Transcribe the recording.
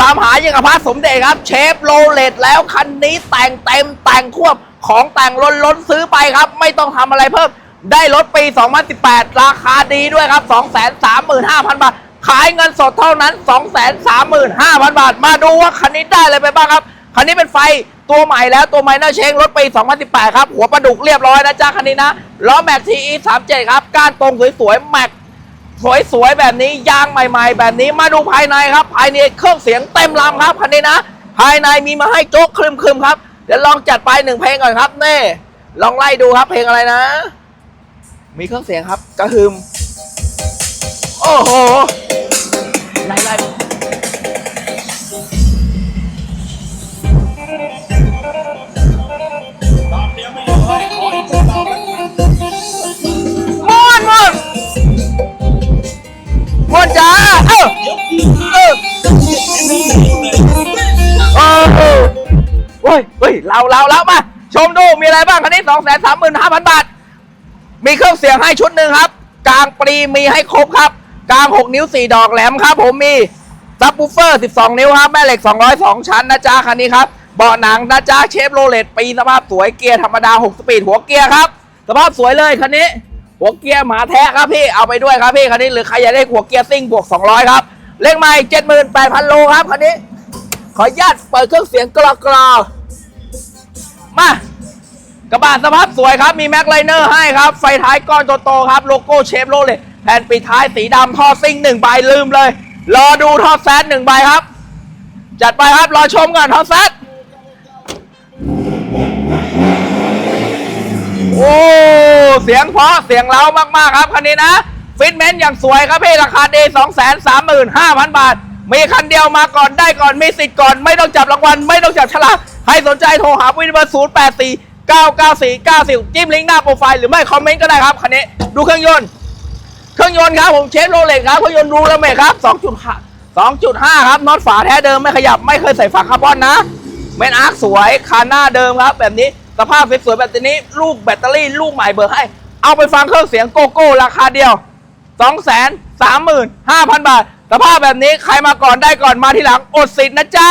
ตามหายังกับพระสมเด็จครับ เชฟโรเลตแล้วคันนี้แต่งเต็มแต่งควบของแต่งล้นล้นซื้อไปครับ ไม่ต้องทำอะไรเพิ่ม ได้รถปี 2018 ราคาดีด้วยครับ 235,000 บาท ขายเงินสดเท่านั้น 235,000 บาท มาดูว่าคันนี้ได้อะไรไปบ้างครับ คันนี้เป็นไฟตัวใหม่แล้วตัวไมเนอร์เชงรถปี 2018 ครับ หัวประดุกเรียบร้อยนะจ๊ะคันนี้นะล้อแม็กทีอี37ครับ ก้านตรงสวยๆแม็ก สวยๆแบบนี้ยางใหม่ ๆ แบบนี้มาดูภายในครับ ภายในเครื่องเสียงเต็มลำครับคันนี้นะ ภายในมีมาให้โจ๊กคลึมๆครับเดี๋ยวลองจัดไปหนึ่งเพลงก่อนครับเน่ลองไล่ดูครับเพลงอะไรนะ มีเครื่องเสียงครับกระหึมโอ้โหไล่ไล่ม่ โอ้โหเฮ้ยเฮ้ยเราเราเรามา ชมดูมีอะไรบ้างคันนี้สองแสนสามหมื่นห้าพันบาท มีเครื่องเสียงให้ชุดหนึ่งครับ กลางปรีมีให้ครบครับ กลาง6นิ้ว4ดอกแหลมครับ ผมมีซับ w ูเฟอร์ 12 นิ้วครับ แม่เหล็ก 202 ชั้นนะจ๊ะคันนี้ครับ เบาะหนังนะจ๊ะเชฟโรเลตปีสภาพสวยเกียร์ธรรมดา 6 สปีดหัวเกียร์ครับ สภาพสวยเลยคันนี้ หัวเกียร์หมาแท้ครับพี่ เอาไปด้วยครับพี่คันนี้หรือใครอยากได้หัวเกียร์ซิ่งบวก 200 ครับ เลขใหม่78,000โลครับคันนี้ ขออนุญาตเปิดเครื่องเสียงกรอกรอมากระบะสภาพสวยครับ มีแม็กไลเนอร์ให้ครับ ไฟท้ายก้อนโตๆครับ โลโก้เชฟโรเลยแผ่นปิดท้ายสีดำท่อซิ่งหนึ่งใบลืมเลย รอดูท่อแซดหนึ่งใบครับ จัดไปครับ รอชมก่อนท่อแซดโอ้ เสียงเพราะเสียงเล้ามากๆครับคันนี้นะ ฟิตเมนต์อย่างสวยครับพี่ราคาดี2 3 5 0 0 0 บาท มีคันเดียวมาก่อนได้ก่อน มีสิทธิ์ก่อน ไม่ต้องจับรางวัล ไม่ต้องจับฉลากใครสนใจโทรหาวินเบอร์0 8 4 9 9 4 9 4จิ้มลิงก์หน้าโปรไฟล์หรือไม่คอมเมนต์ก็ได้ครับคันนี้ดูเครื่องยนต์เครื่องยนต์ครับผมเชฟโรเล็กครับเครื่องยนต์รูแลเมครับ2.5 2.5ครับน็อตฝาแท้เดิมไม่ขยับไม่เคยใส่ฝาคาร์บอนนะเมนอาร์คสวยคานหน้าเดิมครับ แบบนี้สภาพสวยๆแบบนี้ ลูกแบตเตอรี่ลูกใหม่เบอร์ให้ เอาไปฟังเครื่องเสียงโกโก้ราคาเดียว 2 3 5 0 0 0 บาท สภาพแบบนี้ใครมาก่อนได้ก่อนมาทีหลังอดสิทธิ์นะจ๊ะ